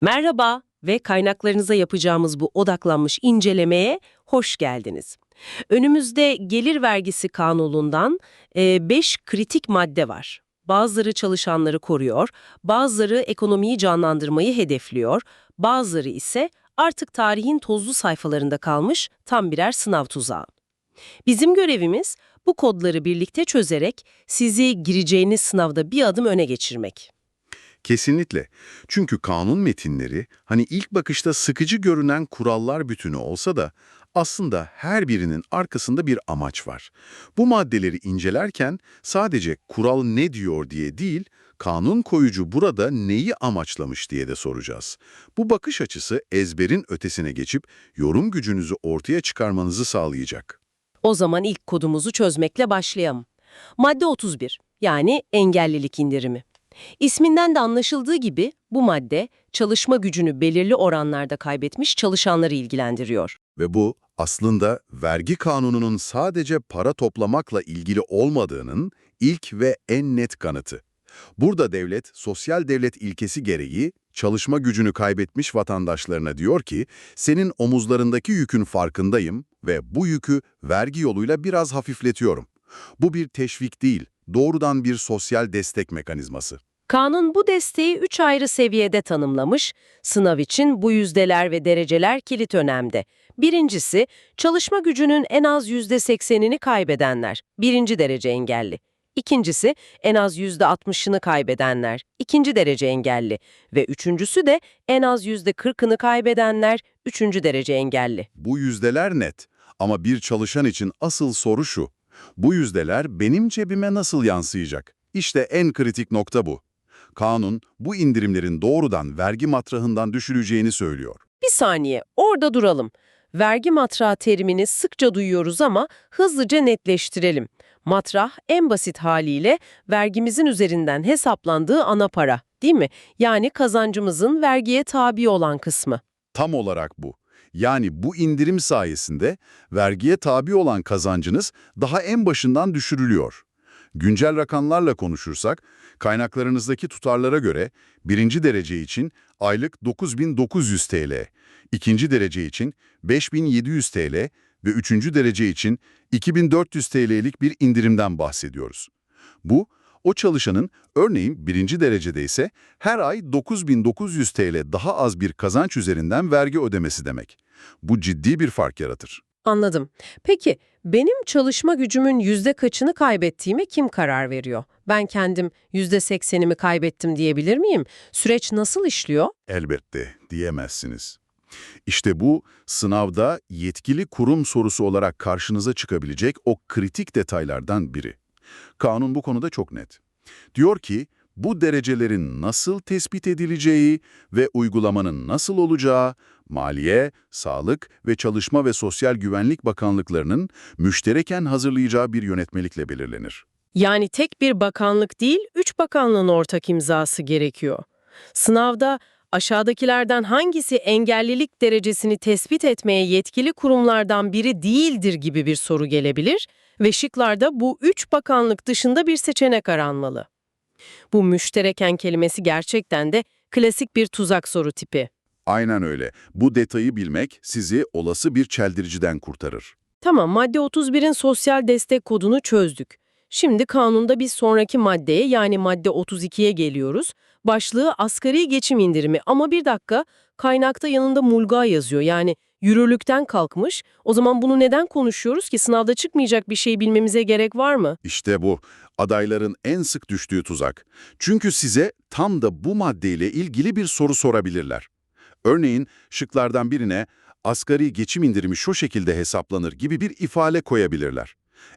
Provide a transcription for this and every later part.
Merhaba ve kaynaklarınıza yapacağımız bu odaklanmış incelemeye hoş geldiniz. Önümüzde gelir vergisi kanunundan 5 kritik madde var. Bazıları çalışanları koruyor, bazıları ekonomiyi canlandırmayı hedefliyor, bazıları ise artık tarihin tozlu sayfalarında kalmış tam birer sınav tuzağı. Bizim görevimiz bu kodları birlikte çözerek sizi gireceğiniz sınavda bir adım öne geçirmek. Kesinlikle. Çünkü kanun metinleri hani ilk bakışta sıkıcı görünen kurallar bütünü olsa da aslında her birinin arkasında bir amaç var. Bu maddeleri incelerken sadece kural ne diyor diye değil, kanun koyucu burada neyi amaçlamış diye de soracağız. Bu bakış açısı ezberin ötesine geçip yorum gücünüzü ortaya çıkarmanızı sağlayacak. O zaman ilk kodumuzu çözmekle başlayalım. Madde 31 yani engellilik indirimi. İsminden de anlaşıldığı gibi bu madde çalışma gücünü belirli oranlarda kaybetmiş çalışanları ilgilendiriyor. Ve bu aslında vergi kanununun sadece para toplamakla ilgili olmadığının ilk ve en net kanıtı. Burada devlet, sosyal devlet ilkesi gereği çalışma gücünü kaybetmiş vatandaşlarına diyor ki, senin omuzlarındaki yükün farkındayım ve bu yükü vergi yoluyla biraz hafifletiyorum. Bu bir teşvik değil, doğrudan bir sosyal destek mekanizması. Kanun bu desteği 3 ayrı seviyede tanımlamış. Sınav için bu yüzdeler ve dereceler kilit önemde. Birincisi, çalışma gücünün en az %80'ini kaybedenler, birinci derece engelli. İkincisi, en az %60'ını kaybedenler, ikinci derece engelli. Ve üçüncüsü de en az %40'ını kaybedenler, üçüncü derece engelli. Bu yüzdeler net ama bir çalışan için asıl soru şu. Bu yüzdeler benim cebime nasıl yansıyacak? İşte en kritik nokta bu. Kanun bu indirimlerin doğrudan vergi matrahından düşüreceğini söylüyor. Bir saniye, orada duralım. Vergi matrağı terimini sıkça duyuyoruz ama hızlıca netleştirelim. Matrah en basit haliyle vergimizin üzerinden hesaplandığı ana para, değil mi? Yani kazancımızın vergiye tabi olan kısmı. Tam olarak bu. Yani bu indirim sayesinde vergiye tabi olan kazancınız daha en başından düşürülüyor. Güncel rakamlarla konuşursak, kaynaklarınızdaki tutarlara göre birinci derece için aylık 9900 TL, ikinci derece için 5700 TL ve üçüncü derece için 2400 TL'lik bir indirimden bahsediyoruz. Bu, o çalışanın örneğin birinci derecede ise her ay 9900 TL daha az bir kazanç üzerinden vergi ödemesi demek. Bu ciddi bir fark yaratır. Anladım. Peki benim çalışma gücümün yüzde kaçını kaybettiğime kim karar veriyor? Ben kendim yüzde seksenimi kaybettim diyebilir miyim? Süreç nasıl işliyor? Elbette diyemezsiniz. İşte bu sınavda yetkili kurum sorusu olarak karşınıza çıkabilecek o kritik detaylardan biri. Kanun bu konuda çok net. Diyor ki bu derecelerin nasıl tespit edileceği ve uygulamanın nasıl olacağı Maliye, Sağlık ve Çalışma ve Sosyal Güvenlik Bakanlıklarının müştereken hazırlayacağı bir yönetmelikle belirlenir. Yani tek bir bakanlık değil, üç bakanlığın ortak imzası gerekiyor. Sınavda aşağıdakilerden hangisi engellilik derecesini tespit etmeye yetkili kurumlardan biri değildir gibi bir soru gelebilir ve şıklarda bu üç bakanlık dışında bir seçenek aranmalı. Bu müştereken kelimesi gerçekten de klasik bir tuzak soru tipi. Aynen öyle. Bu detayı bilmek sizi olası bir çeldiriciden kurtarır. Tamam, madde 31'in sosyal destek kodunu çözdük. Şimdi kanunda bir sonraki maddeye yani madde 32'ye geliyoruz. Başlığı asgari geçim indirimi ama bir dakika kaynakta yanında mulga yazıyor yani yürürlükten kalkmış. O zaman bunu neden konuşuyoruz ki sınavda çıkmayacak bir şey bilmemize gerek var mı? İşte bu, adayların en sık düştüğü tuzak. Çünkü size tam da bu maddeyle ilgili bir soru sorabilirler. Örneğin şıklardan birine asgari geçim indirimi şu şekilde hesaplanır gibi bir ifade koyabilirler.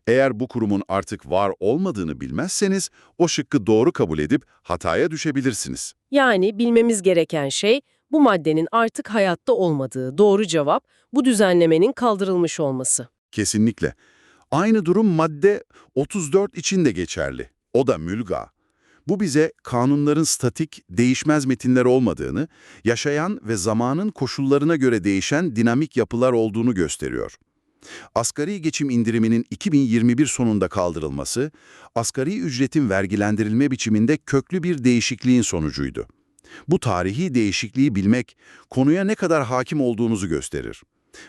Eğer bu kurumun artık var olmadığını bilmezseniz o şıkkı doğru kabul edip hataya düşebilirsiniz. Yani bilmemiz gereken şey bu maddenin artık hayatta olmadığı doğru cevap bu düzenlemenin kaldırılmış olması. Kesinlikle. Aynı durum madde 34 için de geçerli. O da mülga. Bu bize kanunların statik, değişmez metinler olmadığını, yaşayan ve zamanın koşullarına göre değişen dinamik yapılar olduğunu gösteriyor. Asgari geçim indiriminin 2021 sonunda kaldırılması, asgari ücretin vergilendirilme biçiminde köklü bir değişikliğin sonucuydu. Bu tarihi değişikliği bilmek, konuya ne kadar hakim olduğunuzu gösterir.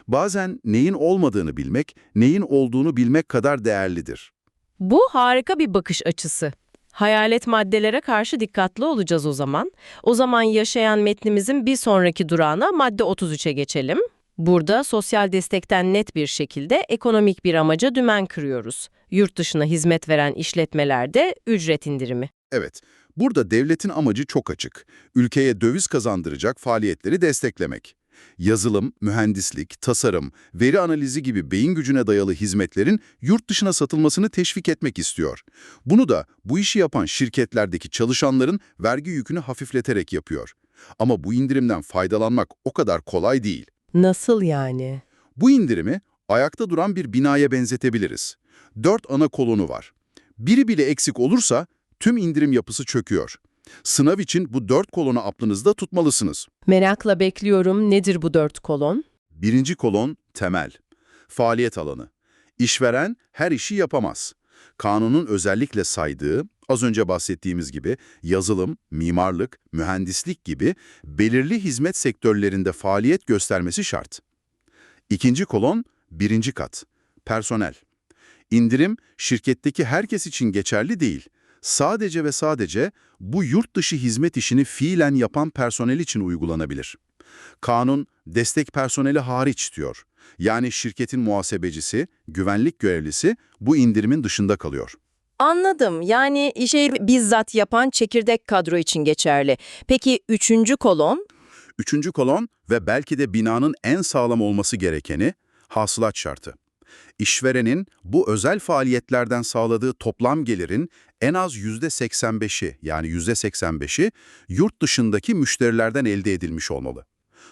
Bazen neyin olmadığını bilmek, neyin olduğunu bilmek kadar değerlidir. Bu harika bir bakış açısı. Hayalet maddelere karşı dikkatli olacağız o zaman. O zaman yaşayan metnimizin bir sonraki durağına madde 33'e geçelim. Burada sosyal destekten net bir şekilde ekonomik bir amaca dümen kırıyoruz. Yurt dışına hizmet veren işletmelerde ücret indirimi. Evet, burada devletin amacı çok açık. Ülkeye döviz kazandıracak faaliyetleri desteklemek. Yazılım, mühendislik, tasarım, veri analizi gibi beyin gücüne dayalı hizmetlerin yurt dışına satılmasını teşvik etmek istiyor. Bunu da bu işi yapan şirketlerdeki çalışanların vergi yükünü hafifleterek yapıyor. Ama bu indirimden faydalanmak o kadar kolay değil. Nasıl yani? Bu indirimi ayakta duran bir binaya benzetebiliriz. Dört ana kolonu var. Biri bile eksik olursa tüm indirim yapısı çöküyor. Sınav için bu dört kolonu aklınızda tutmalısınız. Merakla bekliyorum. Nedir bu dört kolon? Birinci kolon temel. Faaliyet alanı. İşveren her işi yapamaz. Kanunun özellikle saydığı, az önce bahsettiğimiz gibi yazılım, mimarlık, mühendislik gibi belirli hizmet sektörlerinde faaliyet göstermesi şart. İkinci kolon, birinci kat. Personel. İndirim, şirketteki herkes için geçerli değil. Sadece ve sadece bu yurt dışı hizmet işini fiilen yapan personel için uygulanabilir. Kanun, destek personeli hariç diyor. Yani şirketin muhasebecisi, güvenlik görevlisi bu indirimin dışında kalıyor. Anladım. Yani işi bizzat yapan çekirdek kadro için geçerli. Peki üçüncü kolon? Üçüncü kolon ve belki de binanın en sağlam olması gerekeni hasılat şartı. İşverenin bu özel faaliyetlerden sağladığı toplam gelirin en az %85'i yani %85'i yurt dışındaki müşterilerden elde edilmiş olmalı.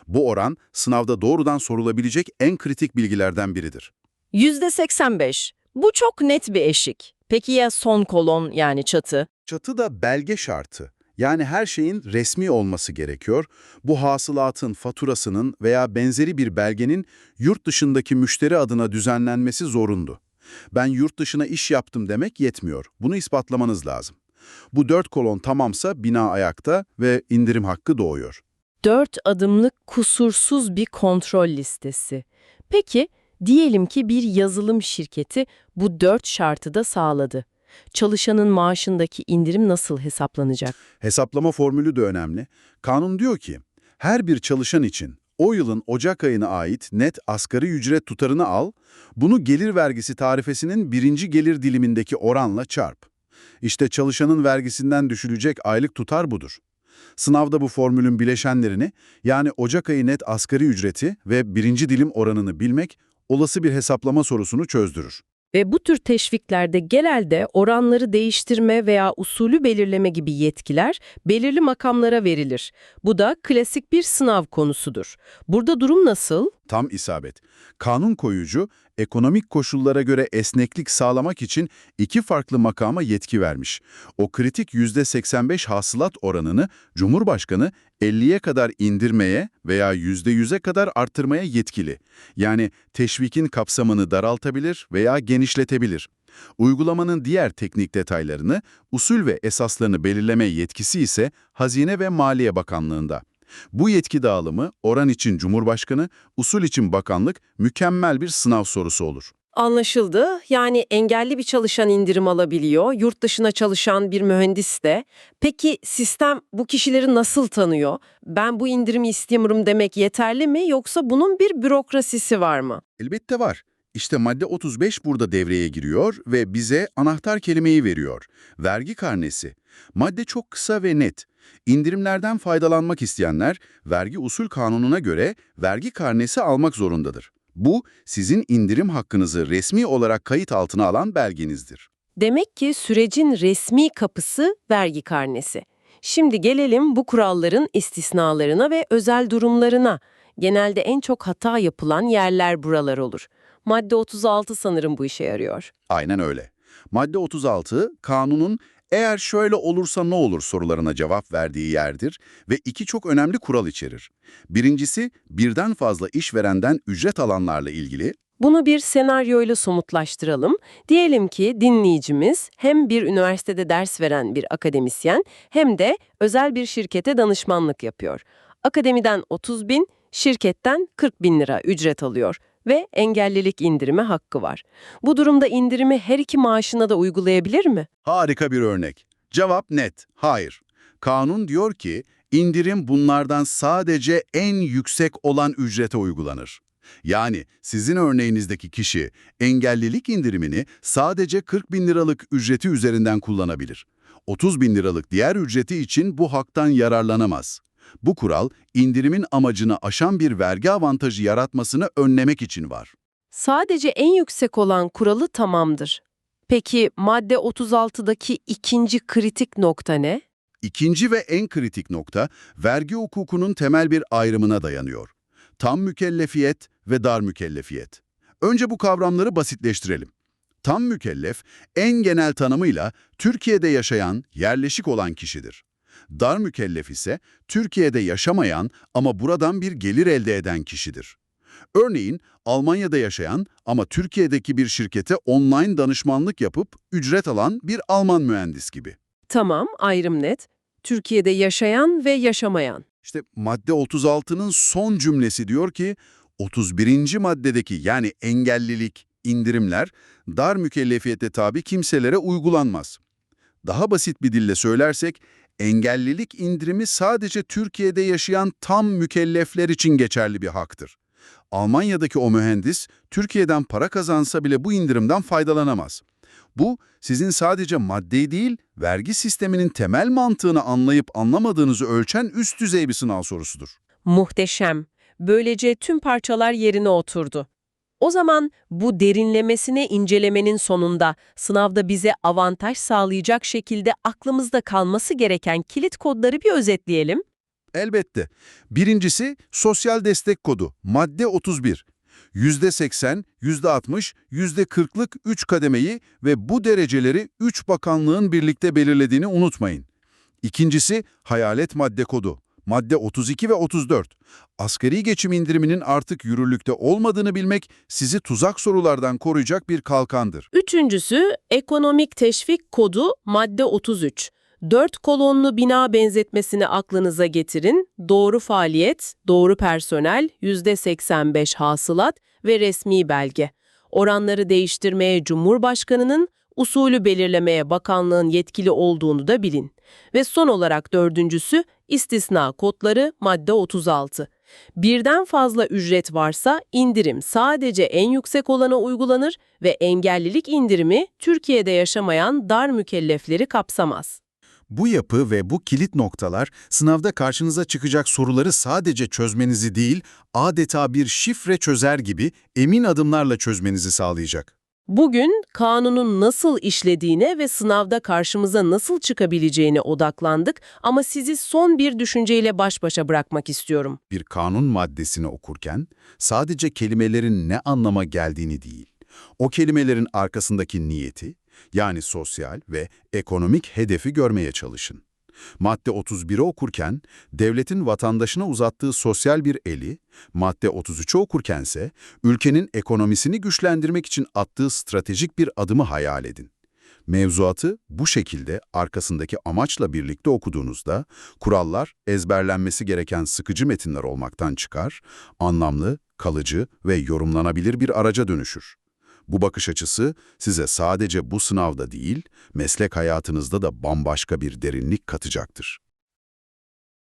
Bu oran sınavda doğrudan sorulabilecek en kritik bilgilerden biridir. Yüzde 85. Bu çok net bir eşik. Peki ya son kolon yani çatı? Çatı da belge şartı. Yani her şeyin resmi olması gerekiyor. Bu hasılatın, faturasının veya benzeri bir belgenin yurt dışındaki müşteri adına düzenlenmesi zorundu. Ben yurt dışına iş yaptım demek yetmiyor. Bunu ispatlamanız lazım. Bu dört kolon tamamsa bina ayakta ve indirim hakkı doğuyor. Dört adımlık kusursuz bir kontrol listesi. Peki, diyelim ki bir yazılım şirketi bu dört şartı da sağladı. Çalışanın maaşındaki indirim nasıl hesaplanacak? Hesaplama formülü de önemli. Kanun diyor ki, her bir çalışan için o yılın Ocak ayına ait net asgari ücret tutarını al, bunu gelir vergisi tarifesinin birinci gelir dilimindeki oranla çarp. İşte çalışanın vergisinden düşülecek aylık tutar budur. Sınavda bu formülün bileşenlerini, yani Ocak ayı net asgari ücreti ve birinci dilim oranını bilmek, olası bir hesaplama sorusunu çözdürür. Ve bu tür teşviklerde genelde oranları değiştirme veya usulü belirleme gibi yetkiler belirli makamlara verilir. Bu da klasik bir sınav konusudur. Burada durum nasıl? Tam isabet. Kanun koyucu, ekonomik koşullara göre esneklik sağlamak için iki farklı makama yetki vermiş. O kritik %85 hasılat oranını Cumhurbaşkanı 50'ye kadar indirmeye veya %100'e kadar arttırmaya yetkili. Yani teşvikin kapsamını daraltabilir veya genişletebilir. Uygulamanın diğer teknik detaylarını, usul ve esaslarını belirleme yetkisi ise Hazine ve Maliye Bakanlığı'nda. Bu yetki dağılımı oran için Cumhurbaşkanı, usul için bakanlık mükemmel bir sınav sorusu olur. Anlaşıldı. Yani engelli bir çalışan indirim alabiliyor, yurt dışına çalışan bir mühendis de. Peki sistem bu kişileri nasıl tanıyor? Ben bu indirimi istiyorum demek yeterli mi yoksa bunun bir bürokrasisi var mı? Elbette var. İşte madde 35 burada devreye giriyor ve bize anahtar kelimeyi veriyor. Vergi karnesi. Madde çok kısa ve net. İndirimlerden faydalanmak isteyenler vergi usul kanununa göre vergi karnesi almak zorundadır. Bu sizin indirim hakkınızı resmi olarak kayıt altına alan belgenizdir. Demek ki sürecin resmi kapısı vergi karnesi. Şimdi gelelim bu kuralların istisnalarına ve özel durumlarına. Genelde en çok hata yapılan yerler buralar olur. Madde 36 sanırım bu işe yarıyor. Aynen öyle. Madde 36, kanunun eğer şöyle olursa ne olur sorularına cevap verdiği yerdir ve iki çok önemli kural içerir. Birincisi, birden fazla işverenden ücret alanlarla ilgili, Bunu bir senaryoyla somutlaştıralım. Diyelim ki dinleyicimiz hem bir üniversitede ders veren bir akademisyen hem de özel bir şirkete danışmanlık yapıyor. Akademiden 30 bin, şirketten 40 bin lira ücret alıyor ve engellilik indirimi hakkı var. Bu durumda indirimi her iki maaşına da uygulayabilir mi? Harika bir örnek. Cevap net, hayır. Kanun diyor ki, indirim bunlardan sadece en yüksek olan ücrete uygulanır. Yani sizin örneğinizdeki kişi engellilik indirimini sadece 40 bin liralık ücreti üzerinden kullanabilir. 30 bin liralık diğer ücreti için bu haktan yararlanamaz. Bu kural, indirimin amacını aşan bir vergi avantajı yaratmasını önlemek için var. Sadece en yüksek olan kuralı tamamdır. Peki madde 36'daki ikinci kritik nokta ne? İkinci ve en kritik nokta, vergi hukukunun temel bir ayrımına dayanıyor. Tam mükellefiyet ve dar mükellefiyet. Önce bu kavramları basitleştirelim. Tam mükellef, en genel tanımıyla Türkiye'de yaşayan, yerleşik olan kişidir. Dar mükellef ise Türkiye'de yaşamayan ama buradan bir gelir elde eden kişidir. Örneğin Almanya'da yaşayan ama Türkiye'deki bir şirkete online danışmanlık yapıp ücret alan bir Alman mühendis gibi. Tamam, ayrım net. Türkiye'de yaşayan ve yaşamayan. İşte madde 36'nın son cümlesi diyor ki, 31. maddedeki yani engellilik, indirimler dar mükellefiyete tabi kimselere uygulanmaz. Daha basit bir dille söylersek, engellilik indirimi sadece Türkiye'de yaşayan tam mükellefler için geçerli bir haktır. Almanya'daki o mühendis, Türkiye'den para kazansa bile bu indirimden faydalanamaz. Bu, sizin sadece maddeyi değil, vergi sisteminin temel mantığını anlayıp anlamadığınızı ölçen üst düzey bir sınav sorusudur. Muhteşem. Böylece tüm parçalar yerine oturdu. O zaman bu derinlemesine incelemenin sonunda sınavda bize avantaj sağlayacak şekilde aklımızda kalması gereken kilit kodları bir özetleyelim. Elbette. Birincisi sosyal destek kodu, madde 31. %80, %60, %40'lık 3 kademeyi ve bu dereceleri 3 bakanlığın birlikte belirlediğini unutmayın. İkincisi hayalet madde kodu, madde 32 ve 34. Asgari geçim indiriminin artık yürürlükte olmadığını bilmek sizi tuzak sorulardan koruyacak bir kalkandır. Üçüncüsü ekonomik teşvik kodu madde 33. Dört kolonlu bina benzetmesini aklınıza getirin. Doğru faaliyet, doğru personel, %85 hasılat ve resmi belge. Oranları değiştirmeye Cumhurbaşkanı'nın, usulü belirlemeye bakanlığın yetkili olduğunu da bilin. Ve son olarak dördüncüsü istisna kodları madde 36. Birden fazla ücret varsa indirim sadece en yüksek olana uygulanır ve engellilik indirimi Türkiye'de yaşamayan dar mükellefleri kapsamaz. Bu yapı ve bu kilit noktalar sınavda karşınıza çıkacak soruları sadece çözmenizi değil, adeta bir şifre çözer gibi emin adımlarla çözmenizi sağlayacak. Bugün kanunun nasıl işlediğine ve sınavda karşımıza nasıl çıkabileceğine odaklandık ama sizi son bir düşünceyle baş başa bırakmak istiyorum. Bir kanun maddesini okurken sadece kelimelerin ne anlama geldiğini değil, o kelimelerin arkasındaki niyeti, yani sosyal ve ekonomik hedefi görmeye çalışın. Madde 31'i okurken devletin vatandaşına uzattığı sosyal bir eli, madde 33'ü okurkense ülkenin ekonomisini güçlendirmek için attığı stratejik bir adımı hayal edin. Mevzuatı bu şekilde arkasındaki amaçla birlikte okuduğunuzda kurallar ezberlenmesi gereken sıkıcı metinler olmaktan çıkar, anlamlı, kalıcı ve yorumlanabilir bir araca dönüşür. Bu bakış açısı size sadece bu sınavda değil, meslek hayatınızda da bambaşka bir derinlik katacaktır.